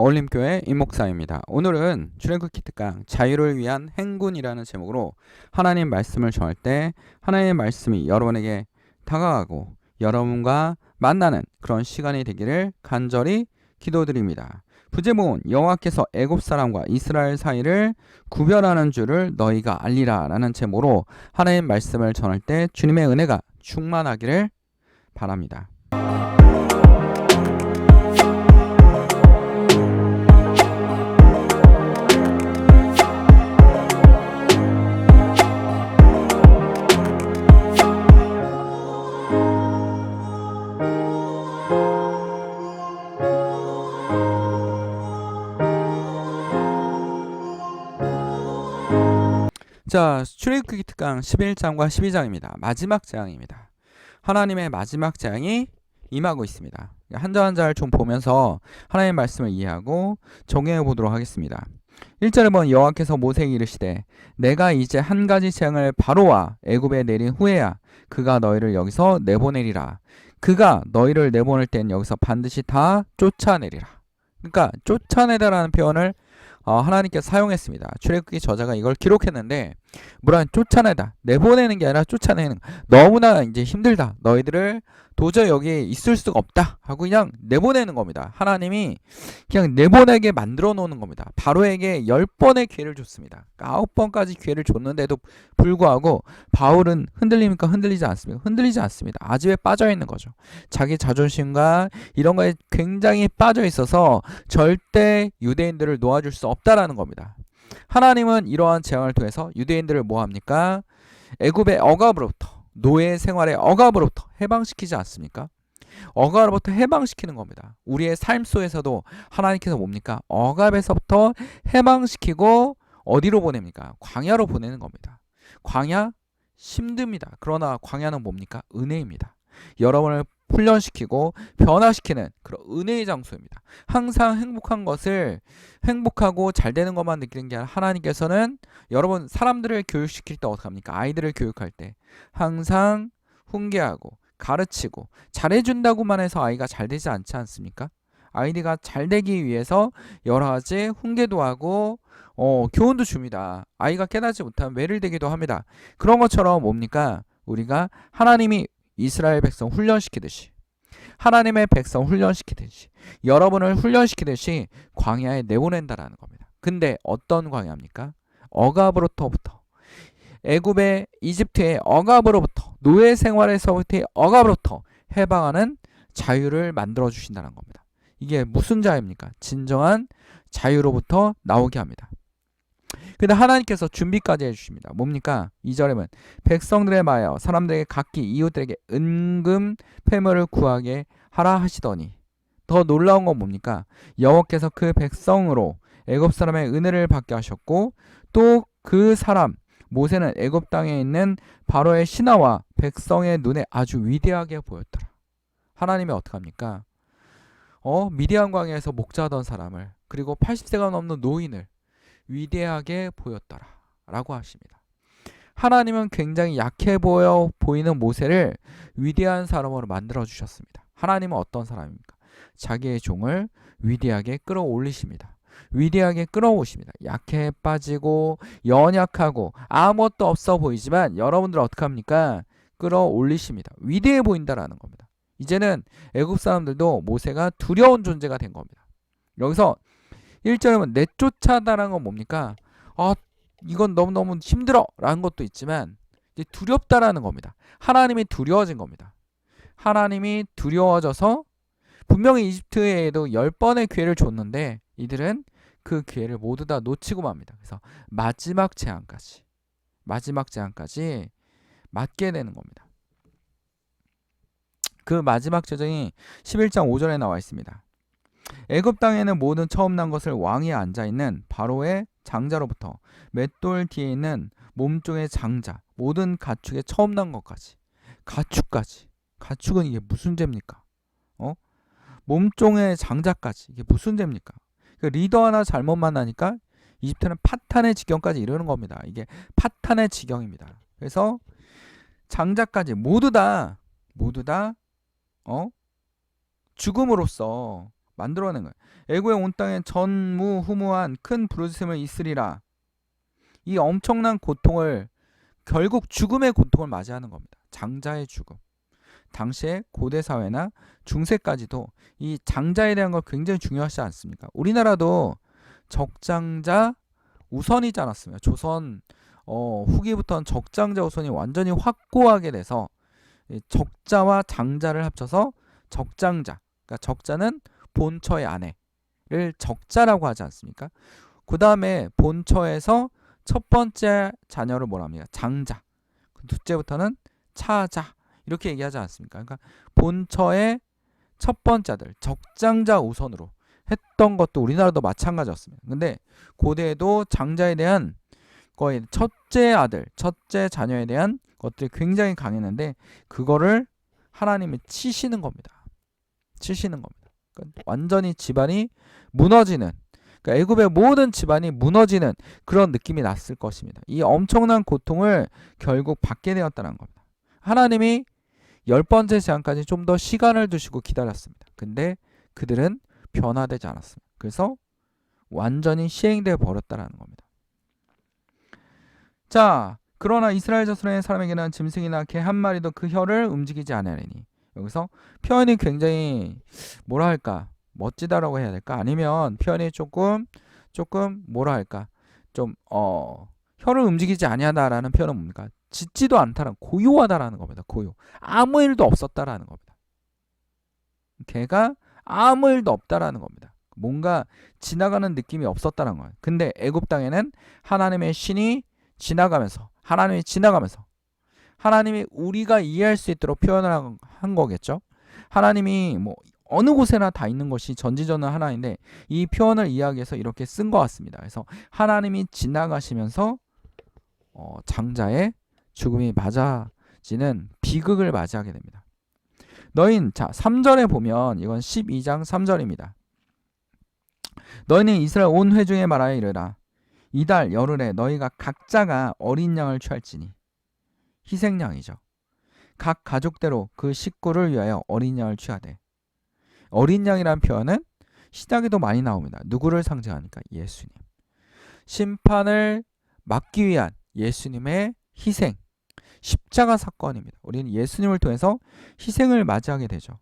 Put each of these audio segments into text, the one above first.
어울림교회 임목사입니다. 오늘은 출애굽 기 특강 자유를 위한 행군이라는 제목으로 하나님 말씀을 전할 때 하나님의 말씀이 여러분에게 다가가고 여러분과 만나는 그런 시간이 되기를 간절히 기도드립니다. 부제목은 여호와께서 애굽 사람과 이스라엘 사이를 구별하는 줄을 너희가 알리라라는 제목으로 하나님 말씀을 전할 때 주님의 은혜가 충만하기를 바랍니다. 자, 출애굽기 특강 11장과 12장입니다. 마지막 장입니다. 하나님의 마지막 장이 임하고 있습니다. 한절한절좀 보면서 하나님의 말씀을 이해하고 적용해 보도록 하겠습니다. 1절에 보면 여호와께서 모세에게 이르시되 내가 이제 한 가지 재앙을 바로와 애굽에 내린 후에야 그가 너희를 여기서 내보내리라. 그가 너희를 내보낼 땐 여기서 반드시 다 쫓아내리라. 그러니까 쫓아내다라는 표현을 어, 하나님께서 사용했습니다. 출애굽기 저자가 이걸 기록했는데 뭐라 쫓아내다 내보내는 게 아니라 쫓아내는 너무나 이제 힘들다 너희들을 도저히 여기에 있을 수가 없다 하고 그냥 내보내는 겁니다. 하나님이 그냥 내보내게 만들어 놓는 겁니다. 바로에게 열 번의 기회를 줬습니다. 그러니까 아홉 번까지 기회를 줬는데도 불구하고 바울은 흔들립니까? 흔들리지 않습니다. 흔들리지 않습니다. 아집에 빠져 있는 거죠. 자기 자존심과 이런 거에 굉장히 빠져 있어서 절대 유대인들을 놓아줄 수 없다라는 겁니다. 하나님은 이러한 재앙을 통해서 유대인들을 뭐 합니까? 애굽의 억압으로부터 노예 생활의 억압으로부터 해방시키지 않습니까? 억압으로부터 해방시키는 겁니다. 우리의 삶 속에서도 하나님께서 뭡니까? 억압에서부터 해방시키고 어디로 보냅니까? 광야로 보내는 겁니다. 광야 힘듭니다. 그러나 광야는 뭡니까? 은혜입니다. 여러분을 훈련시키고 변화시키는 그런 은혜의 장소입니다. 항상 행복한 것을 행복하고 잘 되는 것만 느끼는 게 아니라 하나님께서는 여러분 사람들을 교육시킬 때 어떻게 합니까? 아이들을 교육할 때 항상 훈계하고 가르치고 잘해준다고만 해서 아이가 잘 되지 않지 않습니까? 아이디가 잘 되기 위해서 여러 가지 훈계도 하고 어, 교훈도 줍니다. 아이가 깨닫지 못하면 매를 대기도 합니다. 그런 것처럼 뭡니까? 우리가 하나님이 이스라엘 백성 훈련시키듯이 하나님의 백성 훈련시키듯이 여러분을 훈련시키듯이 광야에 내보낸다라는 겁니다. 근데 어떤 광야입니까? 억압으로부터 애굽의 이집트의 억압으로부터 노예 생활에서부터의 억압으로부터 해방하는 자유를 만들어 주신다는 겁니다. 이게 무슨 자유입니까? 진정한 자유로부터 나오게 합니다. 근데 하나님께서 준비까지 해주십니다. 뭡니까? 2절에 면 백성들의 마여 사람들에게 각기 이웃들에게 은금 패물을 구하게 하라 하시더니 더 놀라운 건 뭡니까? 여호와께서 그 백성으로 애굽 사람의 은혜를 받게 하셨고 또 그 사람 모세는 애굽 땅에 있는 바로의 신하와 백성의 눈에 아주 위대하게 보였더라. 하나님이 어떻게 합니까? 어, 미디안 광야에서 목자하던 사람을 그리고 80세가 넘는 노인을 위대하게 보였더라. 라고 하십니다. 하나님은 굉장히 약해 보여 보이는 모세를 위대한 사람으로 만들어 주셨습니다. 하나님은 어떤 사람입니까? 자기의 종을 위대하게 끌어올리십니다. 위대하게 끌어오십니다. 약해 빠지고 연약하고 아무것도 없어 보이지만 여러분들 어떻게 합니까? 끌어올리십니다. 위대해 보인다라는 겁니다. 이제는 애굽 사람들도 모세가 두려운 존재가 된 겁니다. 여기서 1절에 보면 내쫓아다라는 건 뭡니까? 아, 이건 너무너무 힘들어 라는 것도 있지만 두렵다라는 겁니다. 하나님이 두려워진 겁니다. 하나님이 두려워져서 분명히 이집트에도 10번의 기회를 줬는데 이들은 그 기회를 모두 다 놓치고 맙니다. 그래서 마지막 재앙까지 마지막 재앙까지 맞게 되는 겁니다. 그 마지막 재정이 11장 5절에 나와 있습니다. 애굽 땅에는 모든 처음 난 것을 왕위에 앉아 있는 바로의 장자로부터 맷돌 뒤에 있는 몸종의 장자 모든 가축의 처음 난 것까지 가축까지 가축은 이게 무슨 죄입니까? 어? 몸종의 장자까지 이게 무슨 죄입니까? 그 리더 하나 잘못 만나니까 이집트는 파탄의 지경까지 이르는 겁니다. 이게 파탄의 지경입니다. 그래서 장자까지 모두 다 모두 다 어? 죽음으로써 만들어낸 거예요. 애굽의 온 땅에 전무후무한 큰 부르짖음을 있으리라. 이 엄청난 고통을 결국 죽음의 고통을 맞이하는 겁니다. 장자의 죽음. 당시에 고대 사회나 중세까지도 이 장자에 대한 걸 굉장히 중요하지 않습니까? 우리나라도 적장자 우선이지 않았습니까? 조선 어, 후기부터는 적장자 우선이 완전히 확고하게 돼서 이 적자와 장자를 합쳐서 적장자. 그러니까 적자는 본처의 아내를 적자라고 하지 않습니까? 그 다음에 본처에서 첫 번째 자녀를 뭐라 합니까? 장자. 그 둘째부터는 차자. 이렇게 얘기하지 않습니까? 그러니까 본처의 첫 번째 아들, 적장자 우선으로 했던 것도 우리나라도 마찬가지였습니다. 근데 고대에도 장자에 대한 거의 첫째 아들, 첫째 자녀에 대한 것들이 굉장히 강했는데 그거를 하나님이 치시는 겁니다. 치시는 겁니다. 그러니까 완전히 집안이 무너지는 그러니까 애굽의 모든 집안이 무너지는 그런 느낌이 났을 것입니다. 이 엄청난 고통을 결국 받게 되었다는 겁니다. 하나님이 열 번째 재앙까지 좀 더 시간을 두시고 기다렸습니다. 근데 그들은 변화되지 않았습니다. 그래서 완전히 시행되어 버렸다라는 겁니다. 자, 그러나 이스라엘 자손의 사람에게는 짐승이나 개 한 마리도 그 혀를 움직이지 않으리니 여기서 표현이 굉장히 뭐라 할까? 멋지다라고 해야 될까? 아니면 표현이 조금 조금 뭐라 할까? 좀어 혀를 움직이지 아니하다라는 표현은 뭡니까? 짖지도 않다라는 고요하다라는 겁니다. 고요. 아무 일도 없었다라는 겁니다. 개가 아무 일도 없다라는 겁니다. 뭔가 지나가는 느낌이 없었다는 거예요. 근데 애굽 땅에는 하나님의 신이 지나가면서 하나님이 지나가면서 하나님이 우리가 이해할 수 있도록 표현을 한, 한 거겠죠. 하나님이 뭐 어느 곳에나 다 있는 것이 전지전능 하나인데 이 표현을 이해하기 위해서 이렇게 쓴 것 같습니다. 그래서 하나님이 지나가시면서 어, 장자의 죽음이 맞아지는 비극을 맞이하게 됩니다. 너희는 자 3절에 보면 이건 12장 3절입니다. 너희는 이스라엘 온 회중에 말하여 이르라 이달 열흘에 너희가 각자가 어린 양을 취할지니 희생양이죠. 각 가족대로 그 식구를 위하여 어린 양을 취하되 어린 양이란 표현은 시작에도 많이 나옵니다. 누구를 상징하니까 예수님. 심판을 막기 위한 예수님의 희생, 십자가 사건입니다. 우리는 예수님을 통해서 희생을 맞이하게 되죠.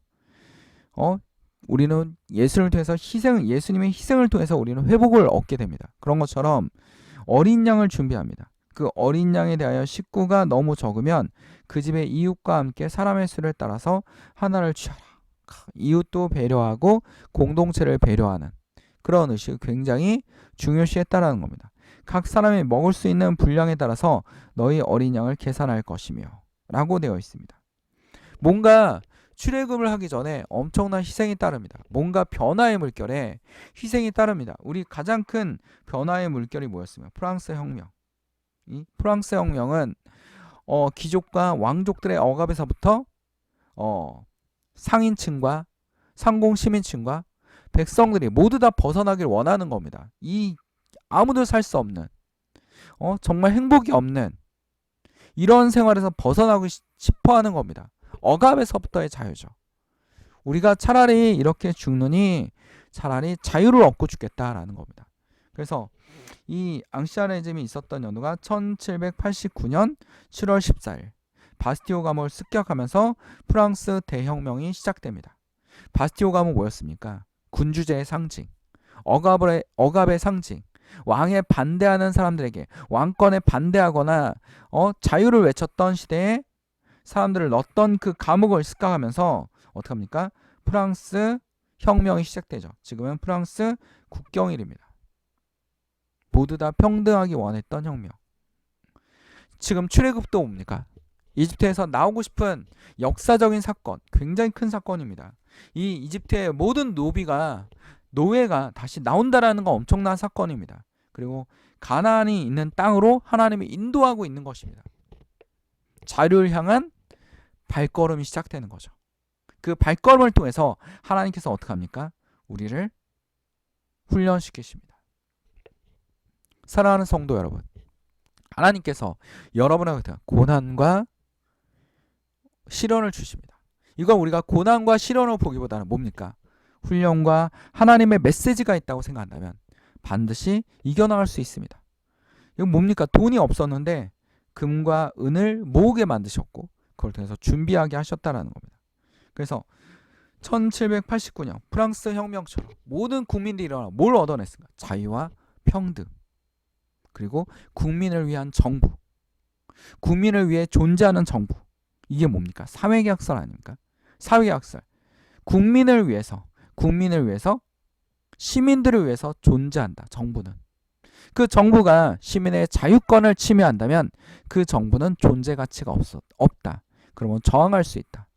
어, 우리는 예수를 통해서 희생, 예수님의 희생을 통해서 우리는 회복을 얻게 됩니다. 그런 것처럼 어린 양을 준비합니다. 그 어린 양에 대하여 식구가 너무 적으면 그 집의 이웃과 함께 사람의 수를 따라서 하나를 취하라. 이웃도 배려하고 공동체를 배려하는 그런 의식이 굉장히 중요시했다라는 겁니다. 각 사람이 먹을 수 있는 분량에 따라서 너희 어린 양을 계산할 것이며 라고 되어 있습니다. 뭔가 출애굽을 하기 전에 엄청난 희생이 따릅니다. 뭔가 변화의 물결에 희생이 따릅니다. 우리 가장 큰 변화의 물결이 뭐였습니까? 프랑스 혁명. 이 프랑스 혁명은 어, 귀족과 왕족들의 억압에서부터 어, 상인층과 상공 시민층과 백성들이 모두 다 벗어나길 원하는 겁니다. 이 아무도 살 수 없는 어, 정말 행복이 없는 이런 생활에서 벗어나고 싶어 하는 겁니다. 억압에서부터의 자유죠. 우리가 차라리 이렇게 죽느니 차라리 자유를 얻고 죽겠다라는 겁니다. 그래서 이 앙시아레즘이 있었던 연도가 1789년 7월 14일 바스티오 감을 습격하면서 프랑스 대혁명이 시작됩니다. 바스티오 감은 뭐였습니까? 군주제의 상징, 억압의, 억압의 상징, 왕에 반대하는 사람들에게 왕권에 반대하거나 어, 자유를 외쳤던 시대에 사람들을 넣었던 그 감옥을 습격하면서 어떻게 합니까? 프랑스 혁명이 시작되죠. 지금은 프랑스 국경일입니다. 모두 다 평등하기 원했던 혁명. 지금 출애굽도 뭡니까? 이집트에서 나오고 싶은 역사적인 사건, 굉장히 큰 사건입니다. 이 이집트의 모든 노비가 노예가 다시 나온다라는 건 엄청난 사건입니다. 그리고 가나안이 있는 땅으로 하나님이 인도하고 있는 것입니다. 자유를 향한 발걸음이 시작되는 거죠. 그 발걸음을 통해서 하나님께서 어떻게 합니까? 우리를 훈련시키십니다. 사랑하는 성도 여러분, 하나님께서 여러분에게 고난과 시련을 주십니다. 이건 우리가 고난과 시련을 보기보다는 뭡니까? 훈련과 하나님의 메시지가 있다고 생각한다면 반드시 이겨나갈 수 있습니다. 이건 뭡니까? 돈이 없었는데 금과 은을 모으게 만드셨고 그걸 통해서 준비하게 하셨다라는 겁니다. 그래서 1789년 프랑스 혁명처럼 모든 국민들이 일어나 뭘 얻어냈습니까? 자유와 평등 그리고 국민을 위한 정부. 국민을 위해 존재하는 정부. 이게 뭡니까? 사회계약설 아닙니까? 사회계약설. 국민을 위해서 국민을 위해서 시민들을 위해서 존재한다 정부는. 그 정부가 시민의 자유권을 침해한다면 그 정부는 존재 가치가 없어, 없다. 그러면 저항할 수 있다.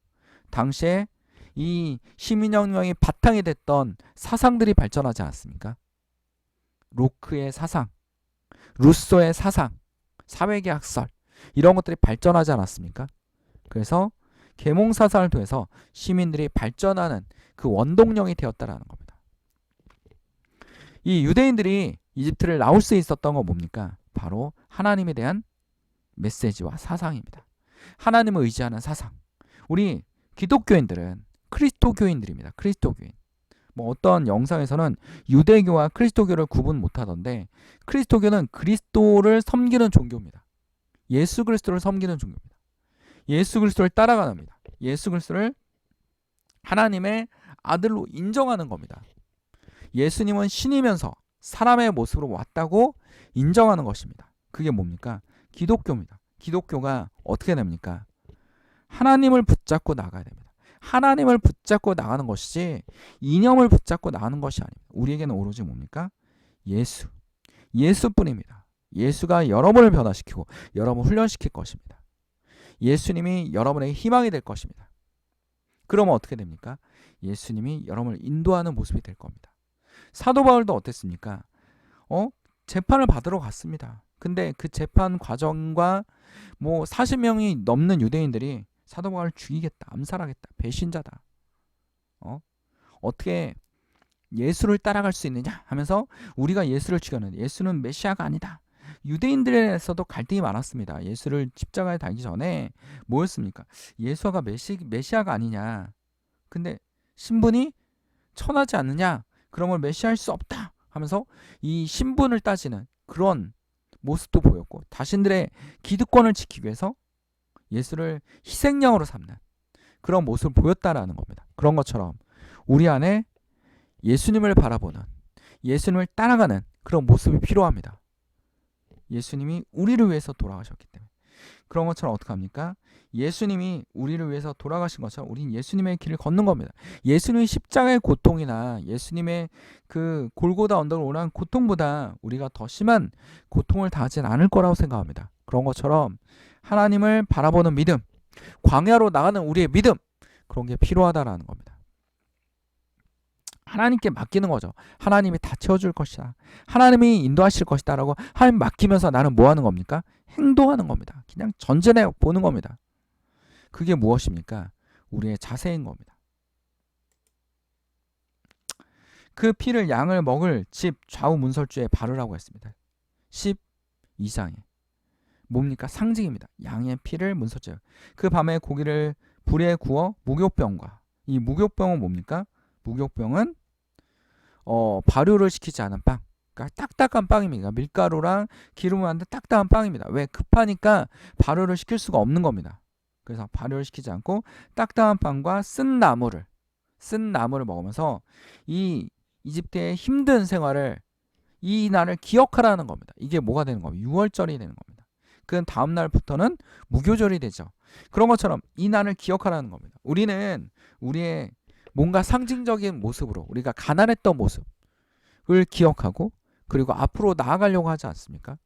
당시에 이 시민혁명이 바탕이 됐던 사상들이 발전하지 않았습니까? 로크의 사상, 루소의 사상, 사회계약설 이런 것들이 발전하지 않았습니까? 그래서 계몽 사상을 통해서 시민들이 발전하는 그 원동력이 되었다라는 겁니다. 이 유대인들이 이집트를 나올 수 있었던 건 뭡니까? 바로 하나님에 대한 메시지와 사상입니다. 하나님을 의지하는 사상. 우리 기독교인들은 크리스토교인들입니다. 크리스토교인. 뭐 어떤 영상에서는 유대교와 크리스토교를 구분 못하던데 크리스토교는 그리스도를 섬기는 종교입니다. 예수 그리스도를 섬기는 종교입니다. 예수 그리스도를 따라가는 겁니다. 예수 그리스도를 하나님의 아들로 인정하는 겁니다. 예수님은 신이면서 사람의 모습으로 왔다고 인정하는 것입니다. 그게 뭡니까? 기독교입니다. 기독교가 어떻게 됩니까? 하나님을 붙잡고 나가야 됩니다. 하나님을 붙잡고 나가는 것이지 이념을 붙잡고 나가는 것이 아닙니다. 우리에게는 오로지 뭡니까? 예수. 예수뿐입니다. 예수가 여러분을 변화시키고 여러분을 훈련시킬 것입니다. 예수님이 여러분의 희망이 될 것입니다. 그러면 어떻게 됩니까? 예수님이 여러분을 인도하는 모습이 될 겁니다. 사도 바울도 어땠습니까? 어? 재판을 받으러 갔습니다. 근데 그 재판 과정과 뭐 40명이 넘는 유대인들이 사도 바울을 죽이겠다, 암살하겠다, 배신자다. 어? 어떻게 예수를 따라갈 수 있느냐 하면서 우리가 예수를 죽였는데 예수는 메시아가 아니다. 유대인들에서도 갈등이 많았습니다. 예수를 십자가에 달기 전에 뭐였습니까? 예수가 메시, 메시아가 아니냐. 근데 신분이 천하지 않느냐. 그런 걸 메시아할 수 없다. 하면서 이 신분을 따지는 그런 모습도 보였고 자신들의 기득권을 지키기 위해서 예수를 희생양으로 삼는 그런 모습을 보였다라는 겁니다. 그런 것처럼 우리 안에 예수님을 바라보는 예수님을 따라가는 그런 모습이 필요합니다. 예수님이 우리를 위해서 돌아가셨기 때문에 그런 것처럼 어떻게 합니까? 예수님이 우리를 위해서 돌아가신 것처럼 우리는 예수님의 길을 걷는 겁니다. 예수님의 십자가의 고통이나 예수님의 그 골고다 언덕을 오르는 고통보다 우리가 더 심한 고통을 당하진 않을 거라고 생각합니다. 그런 것처럼 하나님을 바라보는 믿음, 광야로 나가는 우리의 믿음 그런 게 필요하다라는 겁니다. 하나님께 맡기는 거죠. 하나님이 다 채워줄 것이다. 하나님이 인도하실 것이다라고 하나님 맡기면서 나는 뭐 하는 겁니까? 행동하는 겁니다. 그냥 전전해 보는 겁니다. 그게 무엇입니까? 우리의 자세인 겁니다. 그 피를 양을 먹을 집 좌우 문설주에 바르라고 했습니다. 12장에. 뭡니까? 상징입니다. 양의 피를 문설주에. 그 밤에 고기를 불에 구워 무교병과 이 무교병은 뭡니까? 무교병은 어, 발효를 시키지 않은 빵. 그러니까 딱딱한 빵입니다. 밀가루랑 기름을 만든 딱딱한 빵입니다. 왜 급하니까 발효를 시킬 수가 없는 겁니다. 그래서 발효를 시키지 않고 딱딱한 빵과 쓴 나물을 쓴 나물을 먹으면서 이 이집트의 힘든 생활을 이 날을 기억하라는 겁니다. 이게 뭐가 되는 겁니다. 6월절이 되는 겁니다. 그 다음 날부터는 무교절이 되죠. 그런 것처럼 이 날을 기억하라는 겁니다. 우리는 우리의 뭔가 상징적인 모습으로 우리가 가난했던 모습을 기억하고 그리고 앞으로 나아가려고 하지 않습니까?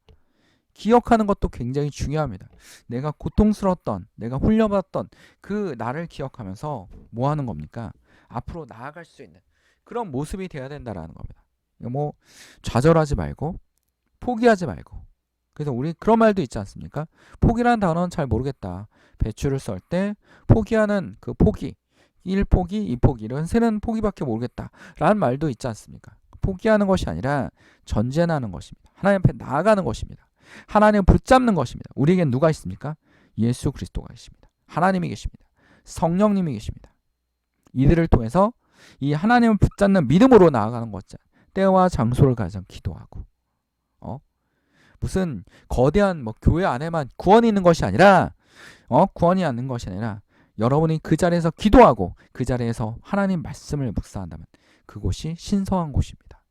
기억하는 것도 굉장히 중요합니다. 내가 고통스러웠던, 내가 훈련받았던 그 나를 기억하면서 뭐 하는 겁니까? 앞으로 나아갈 수 있는 그런 모습이 되어야 된다라는 겁니다. 뭐 좌절하지 말고 포기하지 말고 그래서 우리 그런 말도 있지 않습니까? 포기라는 단어는 잘 모르겠다. 배추를 썰 때 포기하는 그 포기 1포기, 2포기 이런 세는 포기밖에 모르겠다. 라는 말도 있지 않습니까? 포기하는 것이 아니라 전쟁하는 것입니다. 하나님 앞에 나아가는 것입니다. 하나님을 붙잡는 것입니다. 우리에겐 누가 있습니까? 예수 그리스도가 계십니다. 하나님이 계십니다. 성령님이 계십니다. 이들을 통해서 이 하나님을 붙잡는 믿음으로 나아가는 거죠. 때와 장소를 가장 기도하고 어 무슨 거대한 뭐 교회 안에만 구원이 있는 것이 아니라 어 구원이 있는 것이 아니라 여러분이 그 자리에서 기도하고 그 자리에서 하나님 말씀을 묵상한다면 그곳이 신성한 곳입니다.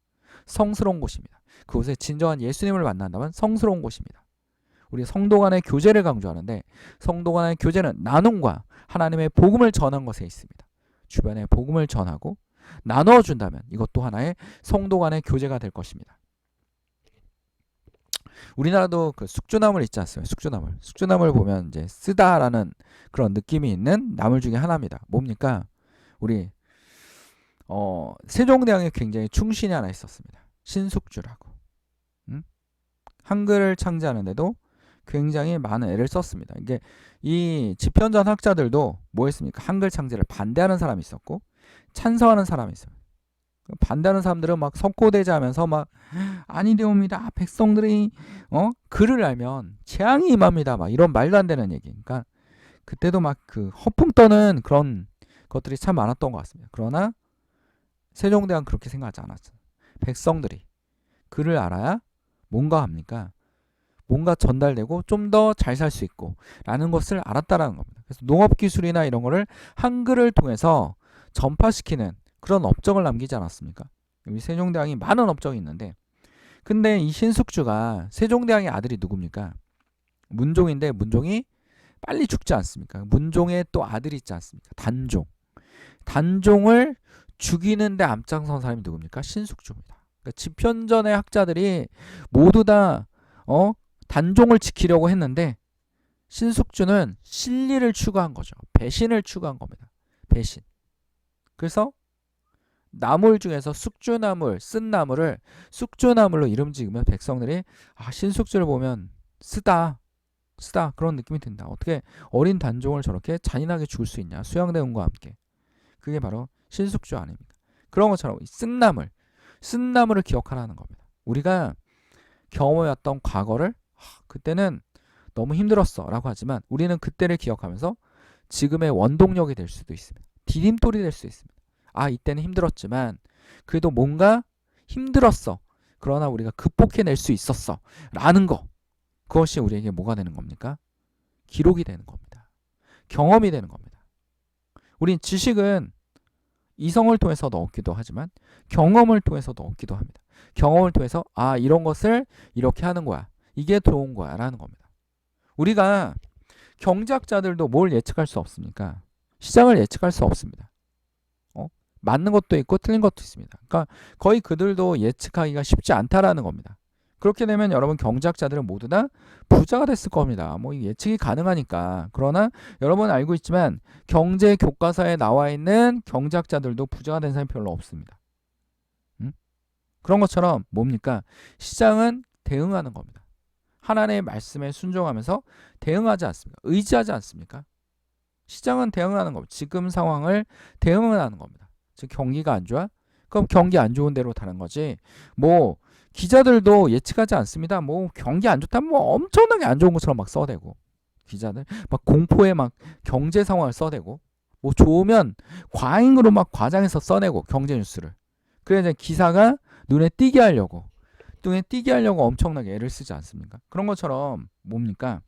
성스러운 곳입니다. 그곳에 진정한 예수님을 만난다면 성스러운 곳입니다. 우리 성도 간의 교제를 강조하는데 성도 간의 교제는 나눔과 하나님의 복음을 전한 것에 있습니다. 주변에 복음을 전하고 나누어 준다면 이것도 하나의 성도 간의 교제가 될 것입니다. 우리나라도 그 숙주나물 있지 않습니까? 숙주나물. 숙주나물 보면 이제 쓰다라는 그런 느낌이 있는 나물 중에 하나입니다. 뭡니까? 우리 어, 세종대왕에 굉장히 충신이 하나 있었습니다. 신숙주라고. 음? 한글을 창제하는데도 굉장히 많은 애를 썼습니다. 이게 이 지편전 학자들도 뭐 했습니까? 한글 창제를 반대하는 사람이 있었고 찬성하는 사람이 있어요. 반대하는 사람들은 막 석고대자하면서 막 아니되옵니다. 백성들이 어 글을 알면 재앙이 임합니다. 막 이런 말도 안 되는 얘기. 그러니까 그때도 막 그 허풍 떠는 그런 것들이 참 많았던 것 같습니다. 그러나 세종대왕 그렇게 생각하지 않았어요. 백성들이 글을 알아야 뭔가 합니까? 뭔가 전달되고 좀 더 잘 살 수 있고 라는 것을 알았다라는 겁니다. 그래서 농업 기술이나 이런 거를 한글을 통해서 전파시키는 그런 업적을 남기지 않았습니까? 우리 세종대왕이 많은 업적이 있는데 근데 이 신숙주가 세종대왕의 아들이 누굽니까? 문종인데 문종이 빨리 죽지 않습니까? 문종의 또 아들이 있지 않습니까? 단종. 단종을 죽이는데 앞장선 사람이 누굽니까? 신숙주입니다. 그러니까 지편전의 학자들이 모두 다 어? 단종을 지키려고 했는데 신숙주는 실리를 추구한 거죠. 배신을 추구한 겁니다. 배신. 그래서 나물 중에서 숙주나물, 쓴 나물을 숙주나물로 이름 지으면 백성들이 아, 신숙주를 보면 쓰다. 쓰다. 그런 느낌이 든다. 어떻게 어린 단종을 저렇게 잔인하게 죽을 수 있냐. 수양대군과 함께. 그게 바로 신숙주 아닙니까? 그런 것처럼 쓴 나물, 쓴 나물을 기억하라는 겁니다. 우리가 경험해왔던 과거를 하, 그때는 너무 힘들었어 라고 하지만 우리는 그때를 기억하면서 지금의 원동력이 될 수도 있습니다. 디딤돌이 될 수 있습니다. 아, 이때는 힘들었지만 그래도 뭔가 힘들었어. 그러나 우리가 극복해낼 수 있었어. 라는 거. 그것이 우리에게 뭐가 되는 겁니까? 기록이 되는 겁니다. 경험이 되는 겁니다. 우린 지식은 이성을 통해서도 얻기도 하지만 경험을 통해서도 얻기도 합니다. 경험을 통해서 아, 이런 것을 이렇게 하는 거야. 이게 들어온 거야. 라는 겁니다. 우리가 경제학자들도 뭘 예측할 수 없습니까? 시장을 예측할 수 없습니다. 어? 맞는 것도 있고 틀린 것도 있습니다. 그러니까 거의 그들도 예측하기가 쉽지 않다라는 겁니다. 그렇게 되면 여러분 경제학자들은 모두 다 부자가 됐을 겁니다. 뭐 예측이 가능하니까. 그러나 여러분 알고 있지만 경제 교과서에 나와 있는 경제학자들도 부자가 된 사람이 별로 없습니다. 음? 그런 것처럼 뭡니까? 시장은 대응하는 겁니다. 하나님의 말씀에 순종하면서 대응하지 않습니까? 의지하지 않습니까? 시장은 대응하는 겁니다. 지금 상황을 대응하는 겁니다. 즉 경기가 안 좋아? 그럼 경기 안 좋은 대로 다른 거지. 뭐 기자들도 예측하지 않습니다. 뭐 경기 안 좋다면 뭐 엄청나게 안 좋은 것처럼 막 써대고 기자들 막 공포에 막 경제 상황을 써대고 뭐 좋으면 과잉으로 막 과장해서 써내고 경제 뉴스를. 그래 이제 기사가 눈에 띄게 하려고 눈에 띄게 하려고 엄청나게 애를 쓰지 않습니까? 그런 것처럼 뭡니까?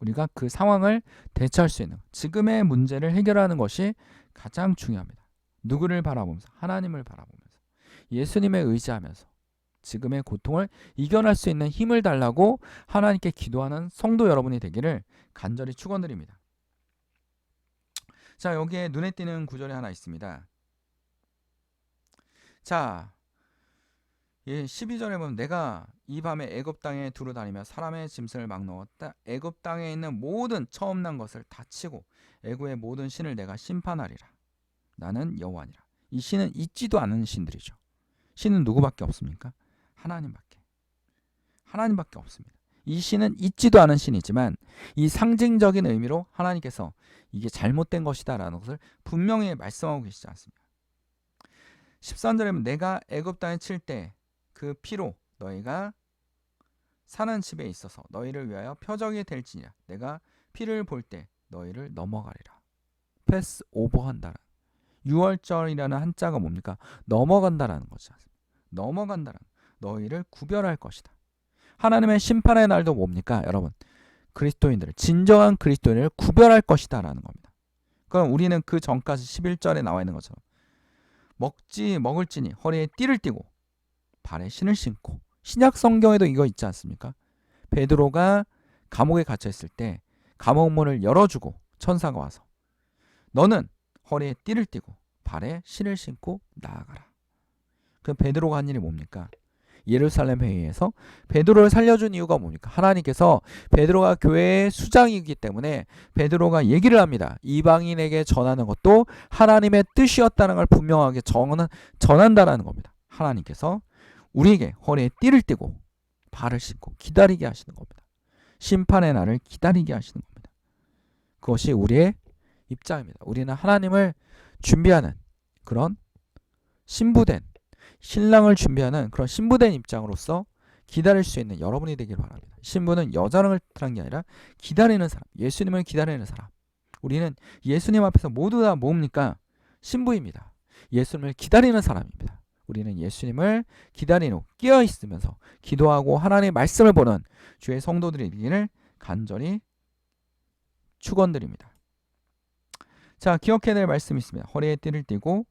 우리가 그 상황을 대처할 수 있는 지금의 문제를 해결하는 것이 가장 중요합니다. 누구를 바라보면서 하나님을 바라보면서 예수님에 의지하면서 지금의 고통을 이겨낼 수 있는 힘을 달라고 하나님께 기도하는 성도 여러분이 되기를 간절히 축원드립니다. 자, 여기에 눈에 띄는 구절이 하나 있습니다. 자, 예, 12절에 보면 내가 이 밤에 애굽 땅에 두루 다니며 사람의 짐승을 막 넣었다. 애굽 땅에 있는 모든 처음 난 것을 다 치고 애굽의 모든 신을 내가 심판하리라. 나는 여호와니라. 이 신은 있지도 않은 신들이죠. 신은 누구밖에 없습니까? 하나님밖에. 하나님밖에 없습니다. 이 신은 있지도 않은 신이지만 이 상징적인 의미로 하나님께서 이게 잘못된 것이다라는 것을 분명히 말씀하고 계시지 않습니까? 13절에 보면 내가 애굽 땅에 칠 때 그 피로 너희가 사는 집에 있어서 너희를 위하여 표적이 될지니라 내가 피를 볼 때 너희를 넘어가리라. 패스 오버한다라. 유월절이라는 한자가 뭡니까? 넘어간다라는 거죠. 넘어간다라는 너희를 구별할 것이다. 하나님의 심판의 날도 뭡니까? 여러분. 그리스도인들을 진정한 그리스도인을 구별할 것이다라는 겁니다. 그럼 우리는 그 전까지 11절에 나와 있는 것처럼 먹지 먹을지니 허리에 띠를 띠고 발에 신을 신고 신약 성경에도 이거 있지 않습니까? 베드로가 감옥에 갇혀 있을 때 감옥 문을 열어주고 천사가 와서 너는 허리에 띠를 띠고 발에 신을 신고 나아가라. 그 베드로가 한 일이 뭡니까? 예루살렘 회의에서 베드로를 살려준 이유가 뭡니까? 하나님께서 베드로가 교회의 수장이기 때문에 베드로가 얘기를 합니다. 이방인에게 전하는 것도 하나님의 뜻이었다는 걸 분명하게 전, 전한다라는 겁니다. 하나님께서 우리에게 허리에 띠를 띠고 발을 신고 기다리게 하시는 겁니다. 심판의 날을 기다리게 하시는 겁니다. 그것이 우리의 입장입니다. 우리는 하나님을 준비하는 그런 신부된 신랑을 준비하는 그런 신부된 입장으로서 기다릴 수 있는 여러분이 되길 바랍니다. 신부는 여자를 뜻하는 게 아니라 기다리는 사람, 예수님을 기다리는 사람. 우리는 예수님 앞에서 모두 다 뭡니까? 신부입니다. 예수님을 기다리는 사람입니다. 우리는 예수님을 기다리는 깨어 있으면서 기도하고 하나님의 말씀을 보는 주의 성도들이 되기를 간절히 축원드립니다. 자, 기억해야 될 말씀이 있습니다. 허리에 띠를 띠고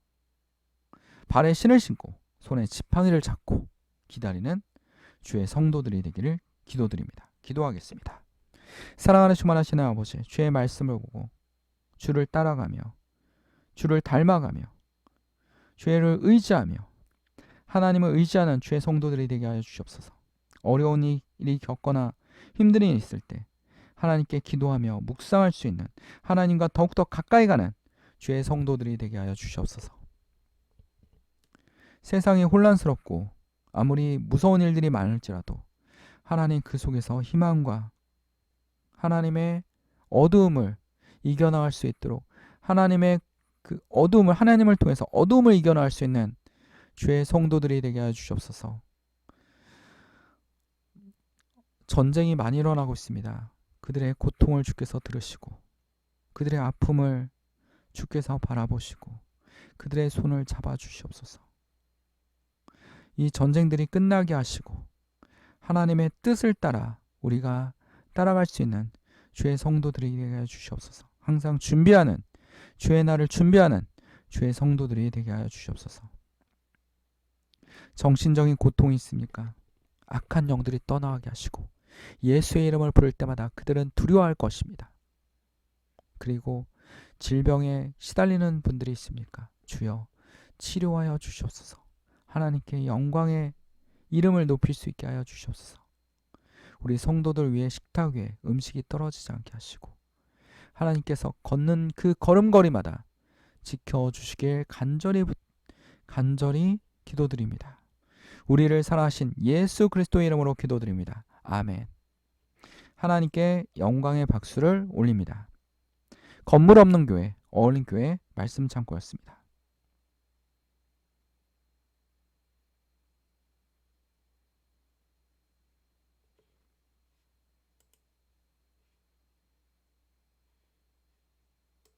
발에 신을 신고 손에 지팡이를 잡고 기다리는 주의 성도들이 되기를 기도드립니다. 기도하겠습니다. 사랑하는 주만하시는 아버지, 주의 말씀을 보고 주를 따라가며 주를 닮아가며 주를 의지하며 하나님을 의지하는 주의 성도들이 되게 하여 주시옵소서. 어려운 일이 겪거나 힘든 일이 있을 때 하나님께 기도하며 묵상할 수 있는 하나님과 더욱더 가까이 가는 주의 성도들이 되게 하여 주시옵소서. 세상이 혼란스럽고 아무리 무서운 일들이 많을지라도 하나님 그 속에서 희망과 하나님의 어두움을 이겨나갈 수 있도록 하나님의 그 어두움을 하나님을 통해서 어두움을 이겨나갈 수 있는 주의 성도들이 되게 하여 주시옵소서. 전쟁이 많이 일어나고 있습니다. 그들의 고통을 주께서 들으시고 그들의 아픔을 주께서 바라보시고 그들의 손을 잡아 주시옵소서. 이 전쟁들이 끝나게 하시고 하나님의 뜻을 따라 우리가 따라갈 수 있는 주의 성도들이 되게 하여 주시옵소서. 항상 준비하는 주의 날을 준비하는 주의 성도들이 되게 하여 주시옵소서. 정신적인 고통이 있습니까? 악한 영들이 떠나가게 하시고 예수의 이름을 부를 때마다 그들은 두려워할 것입니다. 그리고 질병에 시달리는 분들이 있습니까? 주여 치료하여 주시옵소서. 하나님께 영광의 이름을 높일 수 있게 하여 주시옵소서. 우리 성도들 위해 식탁 위에 음식이 떨어지지 않게 하시고 하나님께서 걷는 그 걸음걸이마다 지켜 주시길 간절히 간절히 기도드립니다. 우리를 살아하신 예수 그리스도의 이름으로 기도드립니다. 아멘. 하나님께 영광의 박수를 올립니다. 건물 없는 교회, 어울린 교회 말씀 창고였습니다.